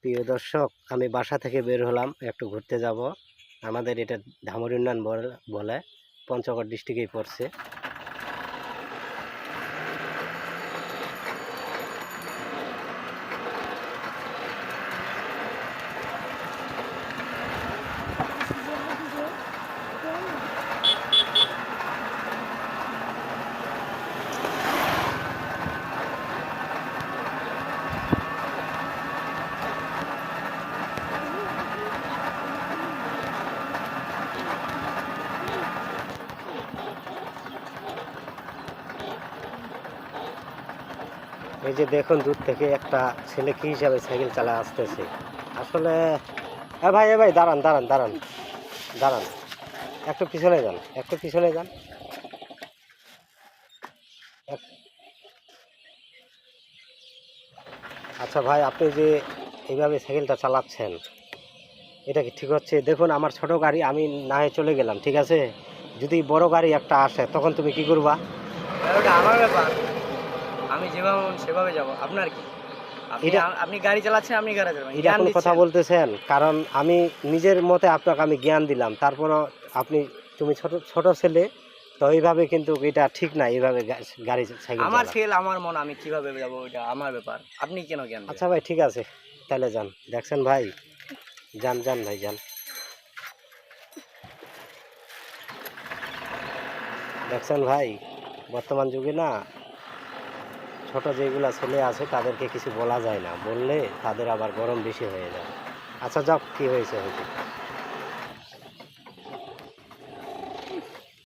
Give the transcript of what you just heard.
প্রিয় দর্শক, আমি বাসা থেকে বের হলাম, একটু ঘুরতে যাব। আমাদের এটা ধামর বল- বলে, পঞ্চগড় ডিস্ট্রিক্টেই পড়ছে। এই যে দেখুন, দূর থেকে একটা ছেলে কি হিসাবে সাইকেল চালা আসতেছে। আসলে, এ ভাই এ ভাই, দাঁড়ান দাঁড়ান দাঁড়ান দাঁড়ান। একটু পিছনে যান, একটু পিছনে যান। আচ্ছা ভাই, আপনি যে এইভাবে সাইকেলটা চালাচ্ছেন, এটা কি ঠিক হচ্ছে? দেখুন, আমার ছোট গাড়ি, আমি না হয়ে চলে গেলাম, ঠিক আছে? যদি বড় গাড়ি একটা আসে, তখন তুমি কি করবা? ব্যাপার। আমি যেভাবে মন সেভাবে যাব। আপনার কি? আপনি এটা- আপনি গাড়ি চালাচ্ছেন আপনি গাড়ি চালাবেন এটা জ্ঞান কোনো কথা দিচ্ছেন। বলতেছেন কারণ আমি নিজের মতে আপনাকে আমি জ্ঞান দিলাম। তারপরও আপনি তুমি ছোট ছোট ছেলে তো এইভাবে কিন্তু এটা ঠিক না এইভাবে গা- গাড়ি সাইকেল আমার। ফেল আমার মন আমি কীভাবে যাব ওইটা আমার ব্যাপার। আপনি কেন জ্ঞান? আচ্ছা ভাই ঠিক আছে তাহলে যান। দেখছেন ভাই? যান যান ভাই যান। দেখছেন ভাই? বর্তমান যুগে না ছোট যেগুলো ছেলে আছে, তাদেরকে কিছু বলা যায় না। বললে তাদের আবার গরম বেশি হয়ে যায়। আচ্ছা যাক, কি হয়েছে হয়েছে